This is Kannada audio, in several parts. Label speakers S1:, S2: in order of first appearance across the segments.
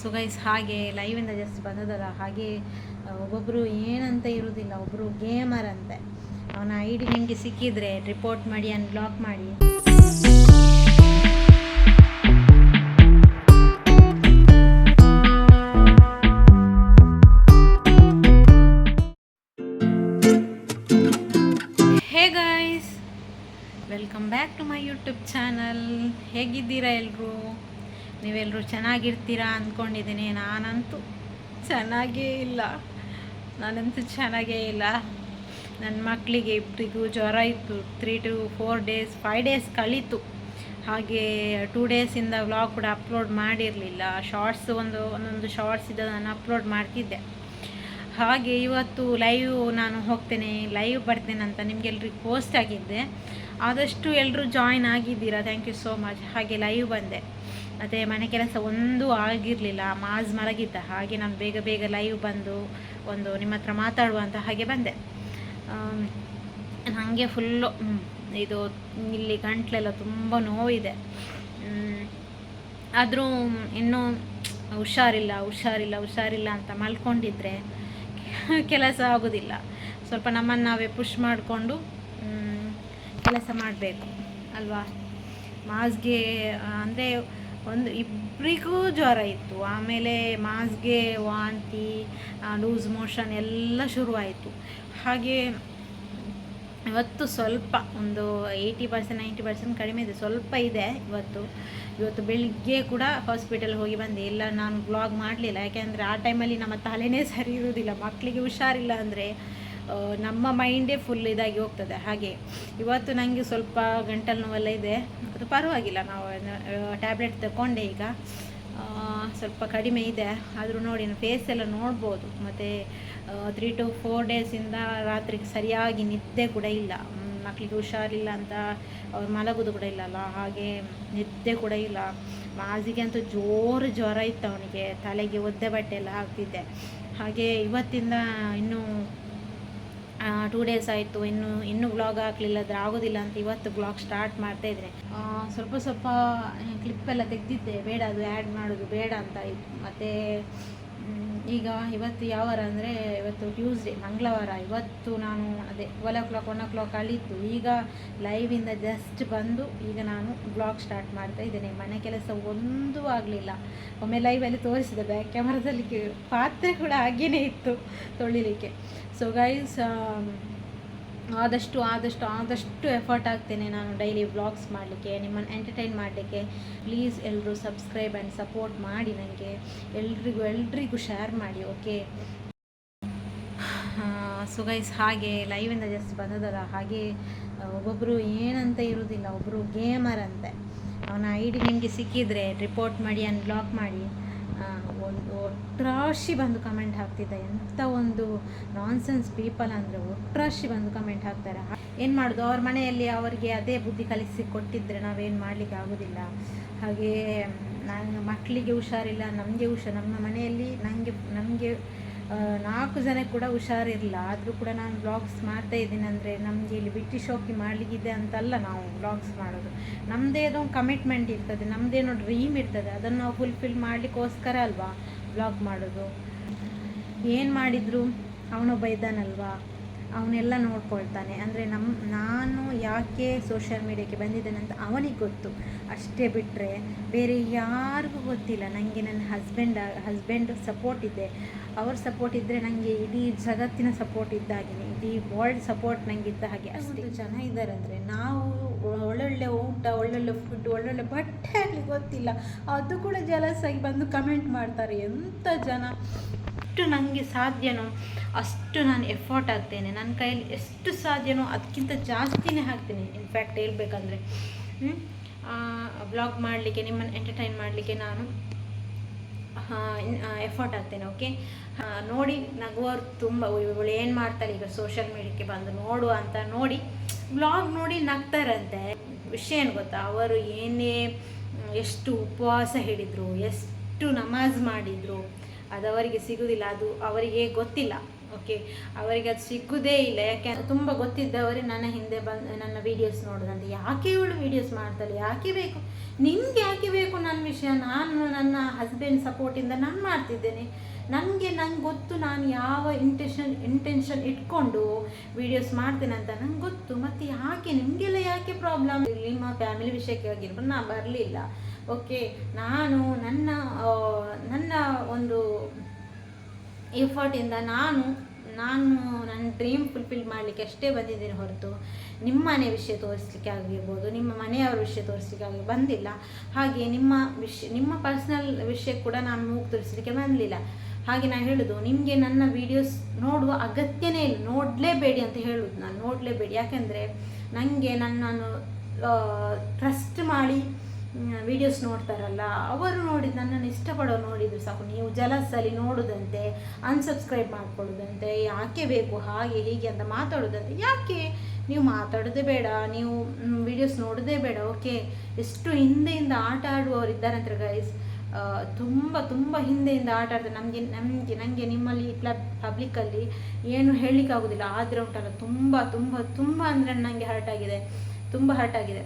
S1: ಸೊ ಗೈಸ್ ಹಾಗೆ ಲೈವಿಂದ ಜಸ್ಟ್ ಬಂದದಲ್ಲ, ಹಾಗೆ ಒಬ್ಬೊಬ್ಬರು ಏನಂತ ಇರುವುದಿಲ್ಲ ಒಬ್ಬರು ಗೇಮರ್ ಅಂತೆ. ಅವನ ಐ ಡಿ ನಿಮಗೆ ಸಿಕ್ಕಿದ್ರೆ ರಿಪೋರ್ಟ್ ಮಾಡಿ ಅನ್ ಬ್ಲಾಕ್ ಮಾಡಿ. Welcome back to my YouTube channel ಹೇಗಿದ್ದೀರಾ ಎಲ್ಲರೂ ನೀವೆಲ್ಲರೂ ಚೆನ್ನಾಗಿರ್ತೀರಾ ಅಂದ್ಕೊಂಡಿದ್ದೀನಿ. ನಾನಂತೂ ಚೆನ್ನಾಗೇ ಇಲ್ಲ. ನಾನಂತೂ ಚೆನ್ನಾಗೇ ಇಲ್ಲ. ನನ್ನ ಮಕ್ಕಳಿಗೆ ಇಬ್ಬರಿಗೂ ಜ್ವರ ಇತ್ತು. Three to four days five days ಕಳೀತು. ಹಾಗೆ ಟೂ ಡೇಸಿಂದ ವ್ಲಾಗ್ ಕೂಡ ಅಪ್ಲೋಡ್ ಮಾಡಿರಲಿಲ್ಲ. ಶಾರ್ಟ್ಸ್ ಒಂದು, ಒಂದೊಂದು ಶಾರ್ಟ್ಸ್ ಇದ್ದ ನಾನು ಅಪ್ಲೋಡ್ ಮಾಡ್ತಿದ್ದೆ. ಹಾಗೆ ಇವತ್ತು ಲೈವ್ ನಾನು ಹೋಗ್ತೇನೆ ಲೈವ್ ಬರ್ತೇನೆ ಅಂತ ನಿಮಗೆಲ್ರಿಗೆ ಪೋಸ್ಟ್ ಆಗಿದ್ದೆ. ಆದಷ್ಟು ಎಲ್ಲರೂ ಜಾಯಿನ್ ಆಗಿದ್ದೀರಾ? ಥ್ಯಾಂಕ್ ಯು ಸೋ ಮಚ್ ಹಾಗೆ ಲೈವ್ ಬಂದೆ. ಮತ್ತು ಮನೆ ಕೆಲಸ ಒಂದೂ ಆಗಿರಲಿಲ್ಲ, ಮಾಜ್ ಮಲಗಿದ್ದ. ಹಾಗೆ ನಾನು ಬೇಗ ಬೇಗ ಲೈವ್ ಬಂದು ಒಂದು ನಿಮ್ಮ ಹತ್ರ ಮಾತಾಡುವಂಥ ಹಾಗೆ ಬಂದೆ. ಹಾಗೆ ಫುಲ್ಲು ಇದು ಇಲ್ಲಿ ಗಂಟ್ಲೆಲ್ಲ ತುಂಬ ನೋವಿದೆ. ಆದರೂ ಇನ್ನೂ ಹುಷಾರಿಲ್ಲ ಹುಷಾರಿಲ್ಲ ಹುಷಾರಿಲ್ಲ ಅಂತ ಮಲ್ಕೊಂಡಿದ್ರೆ ಕೆಲಸ ಆಗೋದಿಲ್ಲ. ಸ್ವಲ್ಪ ನಮ್ಮನ್ನು ನಾವೇ ಪುಷ್ ಮಾಡಿಕೊಂಡು ಕೆಲಸ ಮಾಡಬೇಕು, ಅಲ್ವಾ? ಮಾಸ್ಗೆ ಅಂದರೆ ಒಂದು ಇಬ್ಬರಿಗೂ ಜ್ವರ ಇತ್ತು. ಆಮೇಲೆ ಮಾಸ್ಗೆ ವಾಂತಿ ಲೂಸ್ ಮೋಷನ್ ಎಲ್ಲ ಶುರುವಾಯಿತು. ಹಾಗೆ ಇವತ್ತು ಸ್ವಲ್ಪ ಒಂದು ಏಯ್ಟಿ ಪರ್ಸೆಂಟ್, ನೈಂಟಿ ಪರ್ಸೆಂಟ್ ಕಡಿಮೆ ಇದೆ. ಸ್ವಲ್ಪ ಇದೆ ಇವತ್ತು. ಇವತ್ತು ಬೆಳಿಗ್ಗೆ ಕೂಡ ಹಾಸ್ಪಿಟಲ್ ಹೋಗಿ ಬಂದೆ. ಇಲ್ಲ, ನಾನು ಬ್ಲಾಗ್ ಮಾಡಲಿಲ್ಲ. ಯಾಕೆಂದರೆ ಆ ಟೈಮಲ್ಲಿ ನಮ್ಮ ತಲೆನೇ ಸರಿ ಇರುವುದಿಲ್ಲ ಮಕ್ಕಳಿಗೆ ಹುಷಾರಿಲ್ಲ ಅಂದರೆ ನಮ್ಮ ಮೈಂಡೇ ಫುಲ್ ಇದಾಗಿ ಹೋಗ್ತದೆ. ಹಾಗೆ ಇವತ್ತು ನನಗೆ ಸ್ವಲ್ಪ ಗಂಟಲು ನೋವೆಲ್ಲ ಇದೆ. ಅದು ಪರವಾಗಿಲ್ಲ, ನಾವು ಟ್ಯಾಬ್ಲೆಟ್ ತಗೊಂಡೆ ಈಗ. ಸ್ವಲ್ಪ ಕಡಿಮೆ ಇದೆ. ಆದರೂ ನೋಡಿ ಫೇಸ್ ಎಲ್ಲ ನೋಡ್ಬೋದು. ಮತ್ತು ತ್ರೀ ಟು ಫೋರ್ ಡೇಸಿಂದ ರಾತ್ರಿ ಸರಿಯಾಗಿ ನಿದ್ದೆ ಕೂಡ ಇಲ್ಲ. ಮಕ್ಕಳಿಗೆ ಹುಷಾರಿಲ್ಲ ಅಂತ ಅವ್ರು ಮಲಗೋದು ಕೂಡ ಇಲ್ಲಲ್ಲ. ಹಾಗೆ ನಿದ್ದೆ ಕೂಡ ಇಲ್ಲ. ಮಾಜಿಗೆ ಅಂತೂ ಜೋರು ಜ್ವರ ಇತ್ತು ಅವನಿಗೆ. ತಲೆಗೆ ಒದ್ದೆ ಬಟ್ಟೆ ಎಲ್ಲ ಹಾಕ್ತಿದ್ದೆ. ಹಾಗೆ ಇವತ್ತಿಂದ ಇನ್ನೂ ಟೂ ಡೇಸ್ ಆಯಿತು. ಇನ್ನು, ಇನ್ನೂ ಬ್ಲಾಗ್ ಹಾಕಲಿಲ್ಲ ಅದ್ರ ಆಗೋದಿಲ್ಲ ಅಂತ ಇವತ್ತು ಬ್ಲಾಗ್ ಸ್ಟಾರ್ಟ್ ಮಾಡ್ತಾ ಇದ್ರೆ ಸ್ವಲ್ಪ ಸ್ವಲ್ಪ ಕ್ಲಿಪ್ಪೆಲ್ಲ ತೆಗೆದಿದ್ದೆ. ಬೇಡ ಅದು ಆ್ಯಡ್ ಮಾಡೋದು, ಬೇಡ ಅಂತ. ಇತ್ತು ಮತ್ತು ಈಗ ಇವತ್ತು ಯಾವಾರ ಅಂದರೆ ಇವತ್ತು ಟ್ಯೂಸ್ಡೇ ಮಂಗಳವಾರ. ಇವತ್ತು ನಾನು ಅದೇ twelve o'clock one o'clock ಅಲ್ಲಿತ್ತು ಈಗ ಲೈವಿಂದ ಜಸ್ಟ್ ಬಂದು ಈಗ ನಾನು ಬ್ಲಾಗ್ ಸ್ಟಾರ್ಟ್ ಮಾಡ್ತಾ ಇದ್ದೇನೆ. ಮನೆ ಕೆಲಸ ಒಂದೂ ಆಗಲಿಲ್ಲ. ಒಮ್ಮೆ ಲೈವಲ್ಲಿ ತೋರಿಸಿದೆ. ಬ್ಯಾಕ್ ಕ್ಯಾಮರಾದಲ್ಲಿ ಪಾತ್ರೆ ಕೂಡ ಹಾಗೇನೇ ಇತ್ತು ತೊಳಿಲಿಕ್ಕೆ. ಸೊ ಗೈಸ್ ಆದಷ್ಟು ಆದಷ್ಟು ಆದಷ್ಟು ಎಫರ್ಟ್ ಆಗ್ತೇನೆ ನಾನು ಡೈಲಿ ವ್ಲಾಗ್ಸ್ ಮಾಡಲಿಕ್ಕೆ, ನಿಮ್ಮನ್ನು ಎಂಟರ್ಟೈನ್ ಮಾಡಲಿಕ್ಕೆ. ಪ್ಲೀಸ್ ಎಲ್ಲರೂ ಸಬ್ಸ್ಕ್ರೈಬ್ ಆ್ಯಂಡ್ ಸಪೋರ್ಟ್ ಮಾಡಿ ನನಗೆ ಎಲ್ರಿಗೂ ಎಲ್ರಿಗೂ ಶೇರ್ ಮಾಡಿ ಓಕೆ ಸೊ ಗೈಸ್ ಹಾಗೆ ಲೈವಿಂದ ಜಸ್ಟ್ ಬಂದದಲ್ಲ, ಹಾಗೆ ಒಬ್ಬೊಬ್ಬರು ಏನಂತ ಇರುವುದಿಲ್ಲ ಒಬ್ಬರು ಗೇಮರ್ ಅಂತೆ. ಅವನ ಐ ಡಿ ನಿಮಗೆ ಸಿಕ್ಕಿದ್ರೆ ರಿಪೋರ್ಟ್ ಮಾಡಿ ಅನ್ಬ್ಲಾಕ್ ಮಾಡಿ. ಒಂದು ಒಟ್ರಾಶಿ ಬಂದು ಕಮೆಂಟ್ ಹಾಕ್ತಿದ್ದ. ಎಂಥ ಒಂದು ನಾನ್ಸೆನ್ಸ್ ಪೀಪಲ್ ಅಂದರೆ ಒಟ್ರಾಶಿ ಬಂದು ಕಮೆಂಟ್ ಹಾಕ್ತಾರೆ. ಏನು ಮಾಡೋದು? ಅವ್ರ ಮನೆಯಲ್ಲಿ ಅವರಿಗೆ ಅದೇ ಬುದ್ಧಿ ಕಲಿಸಿ ಕೊಟ್ಟಿದ್ದರೆ ನಾವೇನು ಮಾಡಲಿಕ್ಕೆ ಆಗೋದಿಲ್ಲ. ಹಾಗೆ ನಾನು ಮಕ್ಕಳಿಗೆ ಹುಷಾರಿಲ್ಲ, ನಮಗೆ ಹುಷಾರು, ನಮ್ಮ ಮನೆಯಲ್ಲಿ ನನಗೆ ನಮಗೆ ನಾಲ್ಕು ಜನ ಕೂಡ ಹುಷಾರಿರಲಿಲ್ಲ. ಆದರೂ ಕೂಡ ನಾನು ಬ್ಲಾಗ್ಸ್ ಮಾಡ್ತಾ ಇದ್ದೀನಿ ಅಂದರೆ ನಮಗೆ ಇಲ್ಲಿ ಬಿಟ್ಟಿ ಶೋಕಿ ಮಾಡಲಿಕ್ಕಿದೆ ಅಂತಲ್ಲ ನಾವು ವ್ಲಾಗ್ಸ್ ಮಾಡೋದು. ನಮ್ಮದೇ ಅದೊಂದು ಕಮಿಟ್ಮೆಂಟ್ ಇರ್ತದೆ ನಮ್ಮದೇನೋ ಡ್ರೀಮ್ ಇರ್ತದೆ, ಅದನ್ನು ನಾವು ಫುಲ್ಫಿಲ್ ಮಾಡಲಿಕ್ಕೋಸ್ಕರ ಅಲ್ವಾ ಬ್ಲಾಗ್ ಮಾಡೋದು. ಏನು ಮಾಡಿದ್ರು? ಅವನೊಬ್ಬ ಇದ್ದಾನಲ್ವಾ? ಅವನೆಲ್ಲ ನೋಡ್ಕೊಳ್ತಾನೆ. ಅಂದರೆ ನಮ್ಮ ನಾನು ಯಾಕೆ ಸೋಷಿಯಲ್ ಮೀಡಿಯಾಕ್ಕೆ ಬಂದಿದ್ದೇನೆ ಅಂತ ಅವನಿಗೆ ಗೊತ್ತು. ಅಷ್ಟೇ ಬಿಟ್ಟರೆ ಬೇರೆ ಯಾರಿಗೂ ಗೊತ್ತಿಲ್ಲ. ನನಗೆ ನನ್ನ ಹಸ್ಬೆಂಡ್ ಹಸ್ಬೆಂಡ್ ಸಪೋರ್ಟ್ ಇದೆ. ಅವ್ರ ಸಪೋರ್ಟ್ ಇದ್ದರೆ ನನಗೆ ಇಡೀ ಜಗತ್ತಿನ ಸಪೋರ್ಟ್ ಇದ್ದಾಗಿನೇ ಇಡೀ ವರ್ಲ್ಡ್ ಸಪೋರ್ಟ್ ನನಗೆ ಇದ್ದ ಹಾಗೆ ಅಷ್ಟು. ಜನ ಇದ್ದಾರೆ ಅಂದರೆ ನಾವು ಒಳ್ಳೊಳ್ಳೆ ಊಟ ಒಳ್ಳೊಳ್ಳೆ ಫುಡ್ ಒಳ್ಳೊಳ್ಳೆ ಬಟ್ಟೆ ಆಗಲಿ ಗೊತ್ತಿಲ್ಲ ಅದು ಕೂಡ ಜಲಸಾಗಿ ಬಂದು ಕಮೆಂಟ್ ಮಾಡ್ತಾರೆ. ಎಂಥ ಜನ? ಎಷ್ಟು ನನಗೆ ಸಾಧ್ಯನೋ? ಅಷ್ಟು ನಾನು ಎಫರ್ಟ್ ಹಾಕ್ತೇನೆ ನನ್ನ ಕೈಯಲ್ಲಿ ಎಷ್ಟು ಸಾಧ್ಯನೋ ಅದಕ್ಕಿಂತ ಜಾಸ್ತಿನೇ ಹಾಕ್ತೀನಿ. ಇನ್ಫ್ಯಾಕ್ಟ್ ಹೇಳ್ಬೇಕಂದ್ರೆ ಬ್ಲಾಗ್ ಮಾಡಲಿಕ್ಕೆ ನಿಮ್ಮನ್ನು ಎಂಟರ್ಟೈನ್ ಮಾಡಲಿಕ್ಕೆ ನಾನು ಎಫರ್ಟ್ ಆಗ್ತೇನೆ ಓಕೆ ನೋಡಿ, ನಗುವವರು ತುಂಬ, ಇವಳು ಏನು ಮಾಡ್ತಾರೆ ಈಗ ಸೋಷಿಯಲ್ ಮೀಡಿಯಾಕ್ಕೆ ಬಂದು ನೋಡು ಅಂತ ನೋಡಿ ಬ್ಲಾಗ್ ನೋಡಿ ನಗ್ತಾರಂತೆ. ವಿಷಯ ಏನು ಗೊತ್ತಾ? ಅವರು ಏನೇ, ಎಷ್ಟು ಉಪವಾಸ ಹೇಳಿದರು, ಎಷ್ಟು ನಮಾಜ್ ಮಾಡಿದರು, ಅದು ಅವರಿಗೆ ಸಿಗುವುದಿಲ್ಲ ಅದು ಅವರಿಗೆ ಗೊತ್ತಿಲ್ಲ. ಓಕೆ, ಅವರಿಗೆ ಅದು ಸಿಕ್ಕುದೇ ಇಲ್ಲ. ಯಾಕೆ ತುಂಬ ಗೊತ್ತಿದ್ದವರೇ ನನ್ನ ಹಿಂದೆ ಬಂದು, ನನ್ನ ವೀಡಿಯೋಸ್ ನೋಡೋದಂತೆ. ಯಾಕೆ ಇವಳು ವೀಡಿಯೋಸ್ ಮಾಡ್ತಾಳೆ? ಯಾಕೆ ಬೇಕು? ನಿಮ್ಗೆ ಯಾಕೆ ಬೇಕು ನನ್ನ ವಿಷಯ? ನಾನು ನನ್ನ ಹಸ್ಬೆಂಡ್ ಸಪೋರ್ಟಿಂದ ನಾನು ಮಾಡ್ತಿದ್ದೇನೆ. ನನಗೆ ನಂಗೆ ಗೊತ್ತು ನಾನು ಯಾವ ಇಂಟೆನ್ಷನ್ ಇಂಟೆನ್ಷನ್ ಇಟ್ಕೊಂಡು ವೀಡಿಯೋಸ್ ಮಾಡ್ತೇನೆ ಅಂತ ನಂಗೆ ಗೊತ್ತು. ಮತ್ತು ಯಾಕೆ? ನಿಮಗೆಲ್ಲ ಯಾಕೆ ಪ್ರಾಬ್ಲಮ್ ನಿಮ್ಮ ಫ್ಯಾಮಿಲಿ ವಿಷಯಕ್ಕೆ ಆಗಿರ್ಬೋದು ನಾನು ಬರಲಿಲ್ಲ. ಓಕೆ, ನಾನು ನನ್ನ ನನ್ನ ಒಂದು ಎಫರ್ಟಿಂದ ನಾನು ನಾನು ನನ್ನ ಡ್ರೀಮ್ ಫುಲ್ಫಿಲ್ ಮಾಡಲಿಕ್ಕೆ ಅಷ್ಟೇ ಬಂದಿದ್ದೀನಿ ಹೊರತು ನಿಮ್ಮ ಮನೆ ವಿಷಯ ತೋರಿಸ್ಲಿಕ್ಕೆ ಆಗಿರ್ಬೋದು, ನಿಮ್ಮ ಮನೆಯವರ ವಿಷಯ ತೋರಿಸ್ಲಿಕ್ಕೆ ಆಗಿ ಬಂದಿಲ್ಲ. ಹಾಗೆ ನಿಮ್ಮ ವಿಷಯ ನಿಮ್ಮ ಪರ್ಸ್ನಲ್ ವಿಷಯ ಕೂಡ ನಾನು ಮೂಗು ತೋರಿಸಲಿಕ್ಕೆ ಬಂದಿಲ್ಲ. ಹಾಗೆ ನಾನು ಹೇಳೋದು, ನಿಮಗೆ ನನ್ನ ವೀಡಿಯೋಸ್ ನೋಡುವ ಅಗತ್ಯನೇ ಇಲ್ಲ. ನೋಡಲೇಬೇಡಿ ಅಂತ ಹೇಳೋದು ನಾನು, ನೋಡಲೇಬೇಡಿ. ಯಾಕೆಂದರೆ ನನಗೆ ನನ್ನನ್ನು ಟ್ರಸ್ಟ್ ಮಾಡಿ ವಿಡಿಯೋಸ್ ನೋಡ್ತಾರಲ್ಲ, ಅವರು ನೋಡಿ, ನನ್ನನ್ನು ಇಷ್ಟಪಡೋರು ನೋಡಿದ್ರು ಸಾಕು. ನೀವು ಜಲಸಲಿ ನೋಡೋದಂತೆ ಅನ್ಸಬ್ಸ್ಕ್ರೈಬ್ ಮಾಡ್ಕೊಳ್ಳೋದಂತೆ, ಯಾಕೆ ಬೇಕು, ಹಾಗೆ, ಹೀಗೆ ಅಂತ ಮಾತಾಡೋದಂತೆ. ಯಾಕೆ? ನೀವು ಮಾತಾಡೋದೇ ಬೇಡ, ನೀವು ವಿಡಿಯೋಸ್ ನೋಡೋದೇ ಬೇಡ ಓಕೆ ಎಷ್ಟು ಹಿಂದೆಯಿಂದ ಆಟ ಆಡುವವರು ಇದ್ದಾರಂತಾರೆ ಗೈಸ್ ತುಂಬ ತುಂಬ ಹಿಂದೆಯಿಂದ ಆಟ ಆಡ್ತಾರೆ. ನಮಗೆ ನಮಗೆ ನನಗೆ ನಿಮ್ಮಲ್ಲಿ ಪ್ಲಬ್ ಪಬ್ಲಿಕ್ಕಲ್ಲಿ ಏನು ಹೇಳಲಿಕ್ಕಾಗೋದಿಲ್ಲ. ಆದರೆ ಉಂಟಲ್ಲ ತುಂಬ ತುಂಬ ತುಂಬ ಅಂದರೆ ನನಗೆ ಹರ್ಟ್ ಆಗಿದೆ. ತುಂಬ ಹರ್ಟ್ ಆಗಿದೆ.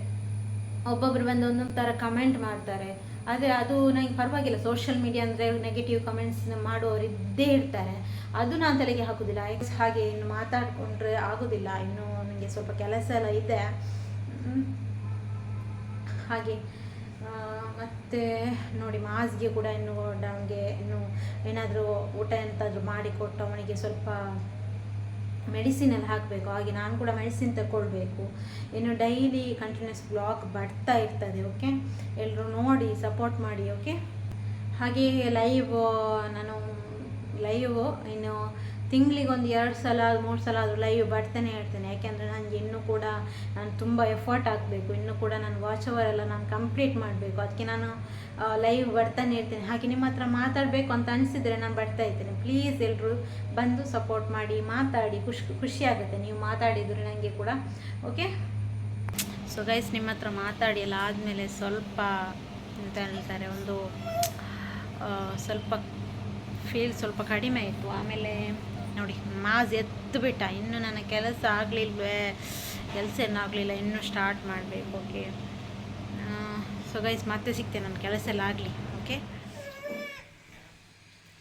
S1: ಒಬ್ಬೊಬ್ರು ಬಂದು ಒಂದೊಂದು ಥರ ಕಮೆಂಟ್ ಮಾಡ್ತಾರೆ. ಆದರೆ ಅದು ನನಗೆ ಪರವಾಗಿಲ್ಲ. ಸೋಷಿಯಲ್ ಮೀಡಿಯಾ ಅಂದರೆ ನೆಗೆಟಿವ್ ಕಮೆಂಟ್ಸ್ ಮಾಡುವವರು ಇದ್ದೇ ಇರ್ತಾರೆ. ಅದು ನಾನು ತಲೆಗೆ ಹಾಕೋದಿಲ್ಲ. ಹಾಗೆ ಇನ್ನು ಮಾತಾಡಿಕೊಂಡ್ರೆ ಆಗೋದಿಲ್ಲ. ಇನ್ನು ನನಗೆ ಸ್ವಲ್ಪ ಕೆಲಸ ಎಲ್ಲ ಇದೆ. ಹಾಗೆ. ಮತ್ತು ನೋಡಿ, ಮಾಸ್ಗೆ ಕೂಡ ಇನ್ನು ನಮಗೆ ಇನ್ನು ಏನಾದರೂ ಊಟ ಎಂತಾದರೂ ಮಾಡಿಕೊಟ್ಟು ಅವನಿಗೆ ಸ್ವಲ್ಪ ಮೆಡಿಸಿನ್ ಎಲ್ಲ ಹಾಕಬೇಕು. ಹಾಗೆ ನಾನು ಕೂಡ ಮೆಡಿಸಿನ್ ತಗೊಳ್ಬೇಕು ಇನ್ನು ಡೈಲಿ ಕಂಟಿನ್ಯೂಸ್ ಬ್ಲಾಗ್ ಬರ್ತಾ ಇರ್ತದೆ ಓಕೆ ಎಲ್ಲರೂ ನೋಡಿ ಸಪೋರ್ಟ್ ಮಾಡಿ ಓಕೆ ಹಾಗೆ ಲೈವ್ ನಾನು ಲೈವ್ ಇನ್ನು ತಿಂಗಳಿಗೆ ಒಂದು ಎರಡು ಸಲ, ಮೂರು ಸಲ ಆದರೂ ಲೈವ್ ಬರ್ತಾನೆ ಇರ್ತೇನೆ. ಯಾಕೆಂದರೆ ನನಗೆ ಇನ್ನೂ ಕೂಡ ನಾನು ತುಂಬ ಎಫರ್ಟ್ ಹಾಕಬೇಕು. ಇನ್ನೂ ಕೂಡ ನಾನು ವಾಚ್ ಅವರ್ ಎಲ್ಲ ನಾನು ಕಂಪ್ಲೀಟ್ ಮಾಡಬೇಕು. ಅದಕ್ಕೆ ನಾನು ಲೈವ್ ಬರ್ತಾನೆ ಇರ್ತೇನೆ. ಹಾಗೆ ನಿಮ್ಮ ಹತ್ರ ಮಾತಾಡಬೇಕು ಅಂತ ಅನಿಸಿದರೆ ನಾನು ಬರ್ತಾ ಇರ್ತೇನೆ. ಪ್ಲೀಸ್ ಎಲ್ಲರೂ ಬಂದು ಸಪೋರ್ಟ್ ಮಾಡಿ, ಮಾತಾಡಿ. ಖುಷಿ ಖುಷಿ ಆಗುತ್ತೆ ನೀವು ಮಾತಾಡಿದರೆ ನನಗೆ ಕೂಡ. ಓಕೆ ಸೊ ಗೈಸ್ ನಿಮ್ಮ ಹತ್ರ ಮಾತಾಡಿ ಎಲ್ಲ ಆದಮೇಲೆ ಸ್ವಲ್ಪ ಅಂತ ಹೇಳ್ತಾರೆ, ಒಂದು ಸ್ವಲ್ಪ ಫೀಲ್ ಸ್ವಲ್ಪ ಕಡಿಮೆ ಆಯಿತು ಆಮೇಲೆ ನೋಡಿ, ಮಾಸ್ ಎದ್ದು ಬಿಟ್ಟ ಇನ್ನು ನನ್ನ ಕೆಲಸ ಆಗಲಿಲ್ವೇ? ಕೆಲಸ ಏನು ಆಗಲಿಲ್ಲ? ಇನ್ನೂ ಸ್ಟಾರ್ಟ್ ಮಾಡಬೇಕು ಓಕೆ ಸೊ ಗೈಸ್ ಮತ್ತೆ ಸಿಗ್ತೇನೆ ನನ್ನ ಕೆಲಸ ಎಲ್ಲ ಆಗಲಿ ಓಕೆ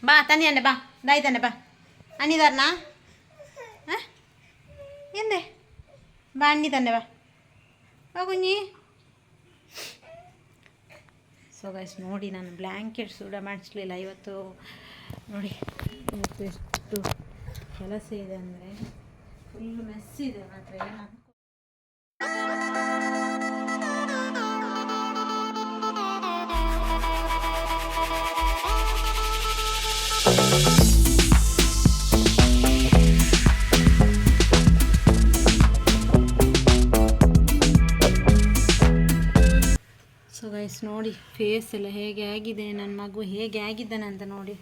S1: ಬಾ, ತನ್ನಿ ಅಣ್ಣ, ಬಾ. ದಾಯ್ ತಾನೆ ಬಾ. ಅನ್ನಿದಾರನಾ ಹಾಂ ಎಂದೆ? ಬಾ, ಅಣ್ಣಿ ತಾನೆ ಬಾ. ಕುഞ്ഞി ಸೊ ಗೈಸ್ ನೋಡಿ, ನಾನು ಬ್ಲ್ಯಾಂಕೆಟ್ ಕೂಡ ಮಾಡಿಸ್ಲಿಲ್ಲ ಇವತ್ತು. ನೋಡಿ ಎಷ್ಟು ಕೆಲಸ ಇದೆ ಅಂದರೆ ಫುಲ್ ಮೆಸ್ ಇದೆ ಮಾತ್ರ ಸೊ ನೋಡಿ ಫೇಸ್ ಎಲ್ಲ ಹೇಗೆ ಆಗಿದೆ ನನ್ನ ಮಗು ಹೇಗೆ ಆಗಿದ್ದಾನೆ ಅಂತ ನೋಡಿ.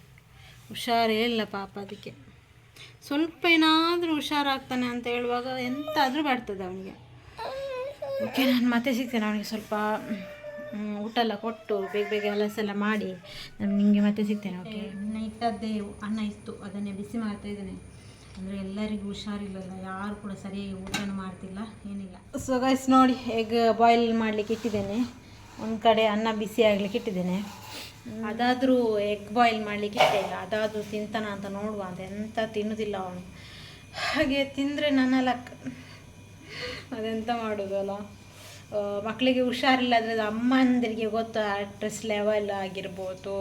S1: ಹುಷಾರೇ ಇಲ್ಲ ಪಾಪ ಅದಕ್ಕೆ. ಸ್ವಲ್ಪ ಏನಾದರೂ ಹುಷಾರಾಗ್ತಾನೆ ಅಂತ ಹೇಳುವಾಗ ಎಂತಾದರೂ ಬರ್ತದೆ ಅವನಿಗೆ. ಓಕೆ ನಾನು ಮತ್ತೆ ಸಿಗ್ತೇನೆ. ಅವನಿಗೆ ಸ್ವಲ್ಪ ಊಟ ಎಲ್ಲ ಕೊಟ್ಟು ಬೇಗ ಬೇಗ ಎಲ್ಲ ಮಾಡಿ ನಾನು ನಿಮಗೆ ಮತ್ತೆ ಸಿಗ್ತೇನೆ ಓಕೆ? ಅನ್ನ ಇಟ್ಟದ್ದೇ ಅನ್ನ ಇತ್ತು ಅದನ್ನೇ ಬಿಸಿ ಮಾಡ್ತಾ ಇದ್ದೇನೆ. ಅಂದರೆ ಎಲ್ಲರಿಗೂ ಹುಷಾರಿಲ್ಲಲ್ಲ ಯಾರು ಕೂಡ ಸರಿಯಾಗಿ ಊಟನೂ ಮಾಡ್ತಿಲ್ಲ ಏನಿಲ್ಲ. ಸೊ ಗೈಸ್ ನೋಡಿ ಎಗ್ ಬಾಯ್ಲ್ ಮಾಡಲಿಕ್ಕೆ ಇಟ್ಟಿದ್ದೇನೆ. ಒಂದು ಕಡೆ ಅನ್ನ ಬಿಸಿ ಆಗಲಿಕ್ಕೆ ಇಟ್ಟಿದ್ದೇನೆ. ಅದಾದರೂ ಎಗ್ ಬಾಯ್ಲ್ ಮಾಡಲಿಕ್ಕೆ ಇಲ್ಲ. ಅದಾದರೂ ತಿಂತಾನ ಅಂತ ನೋಡುವ ಅಂತ. ಎಂತ ತಿನ್ನೋದಿಲ್ಲ ಅವನು. ಹಾಗೆ ತಿಂದರೆ ನನ್ನ ಲಕ್ ಅದೆಂತ ಮಾಡೋದಲ್ಲ? ಮಕ್ಕಳಿಗೆ ಹುಷಾರಿಲ್ಲದ್ರೆ ಅದು ಅಮ್ಮಂದಿರಿಗೆ ಗೊತ್ತು? ಸ್ಟ್ರೆಸ್ ಲೆವೆಲ್ ಆಗಿರ್ಬೋದು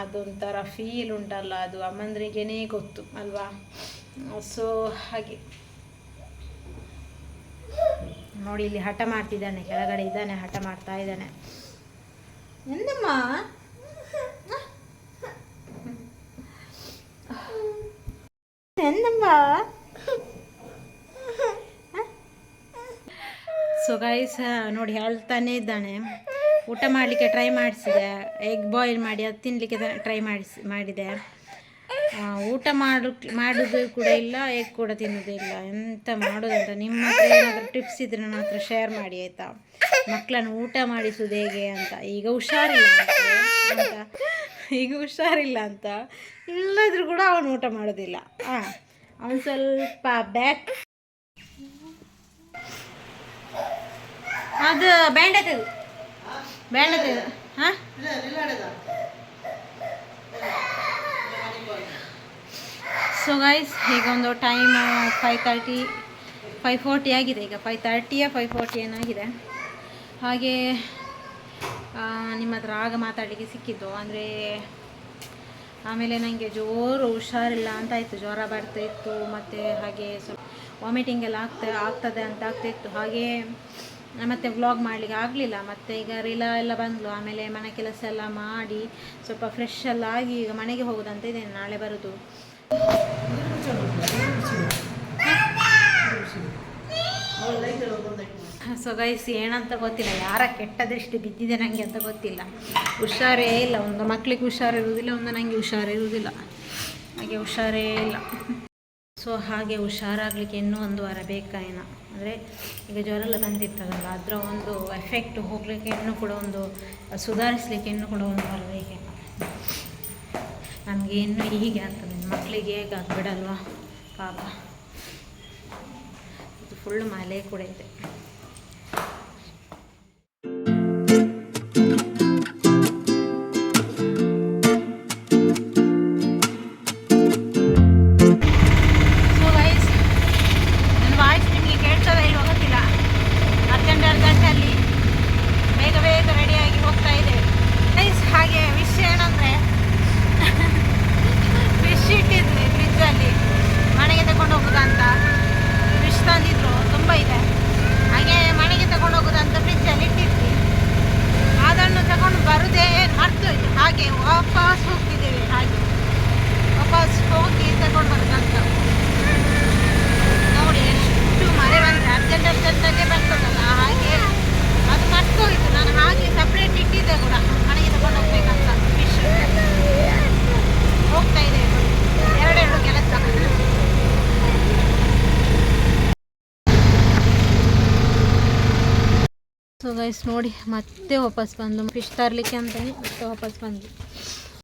S1: ಅದೊಂಥರ ಫೀಲ್ ಉಂಟಲ್ಲ ಅದು. ಅಮ್ಮಂದ್ರಿಗೇನೇ ಗೊತ್ತು, ಅಲ್ವಾ? ಸೊ ಹಾಗೆ. ನೋಡಿ, ಇಲ್ಲಿ ಹಠ ಮಾಡ್ತಿದ್ದಾನೆ. ಕೆಳಗಡೆ ಇದ್ದಾನೆ, ಹಠ ಮಾಡ್ತಾ ಇದ್ದಾನೆ. ಎಂದಮ್ಮ ಎಂದಮ್ಮ ಸೊ ಗೈಸ್ ನೋಡಿ ಹೇಳ್ತಾನೆ ಇದ್ದಾನೆ ಊಟ ಮಾಡಲಿಕ್ಕೆ ಟ್ರೈ ಮಾಡಿಸಿದೆ. ಎಗ್ ಬಾಯ್ಲ್ ಮಾಡಿ, ಅದು ತಿನ್ನಲಿಕ್ಕೆ ಟ್ರೈ ಮಾಡಿಸಿ, ಮಾಡಿದೆ. ಊಟ ಮಾಡು, ಮಾಡೋದು ಕೂಡ ಇಲ್ಲ ಎಗ್ ಕೂಡ ತಿನ್ನೋದು ಇಲ್ಲ. ಎಂತ ಮಾಡೋದಂತ? ನಿಮ್ಮ ಹತ್ರ ಏನಾದರೂ ಟಿಪ್ಸ್ ಇದ್ರೆ ನನ್ನ ಹತ್ರ ಶೇರ್ ಮಾಡಿ, ಆಯಿತಾ? ಮಕ್ಕಳನ್ನು ಊಟ ಮಾಡಿಸೋದು ಹೇಗೆ ಅಂತ. ಈಗ ಹುಷಾರಿಲ್ಲ ಅಂತ. ಈಗ ಹುಷಾರಿಲ್ಲ ಅಂತ. ಇಲ್ಲದ್ರೂ ಕೂಡ ಅವನು ಊಟ ಮಾಡೋದಿಲ್ಲ. ಹಾಂ ಅವನು ಸ್ವಲ್ಪ ಬ್ಯಾಕ್ ಅದು ಬ್ಯಾಂಡ ತೆಗೆದು. ಬ್ಯಾಂಡ ತೆಗೆದು. ಹಾಂ? ಸೊ ಗೈಸ್ ಈಗ ಒಂದು time five thirty five forty ಆಗಿದೆ. ಈಗ ಫೈವ್ ತರ್ಟಿಯ ಫೈವ್ ಫೋರ್ಟಿ ಏನಾಗಿದೆ? ಹಾಗೆ ನಿಮ್ಮ ಹತ್ರ ಆಗ ಮಾತಾಡಲಿಕ್ಕೆ ಸಿಕ್ಕಿದ್ದು. ಅಂದರೆ, ಆಮೇಲೆ ನನಗೆ ಜೋರು ಹುಷಾರಿಲ್ಲ ಅಂತ ಇತ್ತು ಜ್ವರ ಬರ್ತಾ ಇತ್ತು. ಮತ್ತು ಹಾಗೆ ಸ್ವಲ್ಪ ವಾಮಿಟಿಂಗ್ ಎಲ್ಲ ಆಗ್ತಾ, ಆಗ್ತದೆ ಅಂತ ಆಗ್ತಾ ಇತ್ತು. ಹಾಗೆ, ಮತ್ತೆ ವ್ಲಾಗ್ ಮಾಡಲಿಕ್ಕೆ ಆಗಲಿಲ್ಲ. ಮತ್ತು ಈಗ ರಿಲಾ ಎಲ್ಲ ಬಂದಳು ಆಮೇಲೆ ಮನೆ ಕೆಲಸ ಎಲ್ಲ ಮಾಡಿ ಸ್ವಲ್ಪ ಫ್ರೆಶ್ ಎಲ್ಲ ಆಗಿ ಈಗ ಮನೆಗೆ ಹೋಗೋದಂತ ಇದ್ದೇನೆ. ನಾಳೆ ಬರೋದು. ಸೊ ಗೈಸ್ ಏನಂತ ಗೊತ್ತಿಲ್ಲ. ಯಾರ ಕೆಟ್ಟ ದೃಷ್ಟಿ ಬಿದ್ದಿದೆ ನನಗೆ ಅಂತ ಗೊತ್ತಿಲ್ಲ. ಹುಷಾರೇ ಇಲ್ಲ. ಒಂದು ಮಕ್ಕಳಿಗೆ ಹುಷಾರಿರುವುದಿಲ್ಲ ಒಂದು ನನಗೆ ಹುಷಾರಿರುವುದಿಲ್ಲ ಹಾಗೆ ಹುಷಾರೇ ಇಲ್ಲ. ಸೊ ಹಾಗೆ ಹುಷಾರಾಗಲಿಕ್ಕೆ ಇನ್ನೂ ಒಂದು ವಾರ ಬೇಕಾ ಏನೋ. ಅಂದರೆ ಈಗ ಜ್ವರ ಎಲ್ಲ ಬಂದಿರ್ತದಲ್ಲ ಅದರ ಒಂದು ಎಫೆಕ್ಟ್ ಹೋಗಲಿಕ್ಕೆ ಇನ್ನೂ ಕೂಡ ಒಂದು, ಸುಧಾರಿಸಲಿಕ್ಕೆ ಇನ್ನೂ ಕೂಡ ಒಂದು ವಾರ ಬೇಕೇನ ನಮಗೆ ಇನ್ನೂ ಹೀಗೆ ಆಗ್ತದೆ. ಮಕ್ಕಳಿಗೆ ಹೇಗೆ ಆಗ್ಬಿಡಲ್ವಾ? ಪಾಪ. ಇದು ಫುಲ್ ಮಳೆ ಕೂಡ ಇದೆ. ಗೈಸ್ ನೋಡಿ ಮತ್ತೆ ವಾಪಸ್ ಬಂದು ಫಿಶ್ ತರಲಿಕ್ಕೆ ಅಂತಲೇ ಮತ್ತೆ ವಾಪಸ್ ಬಂದು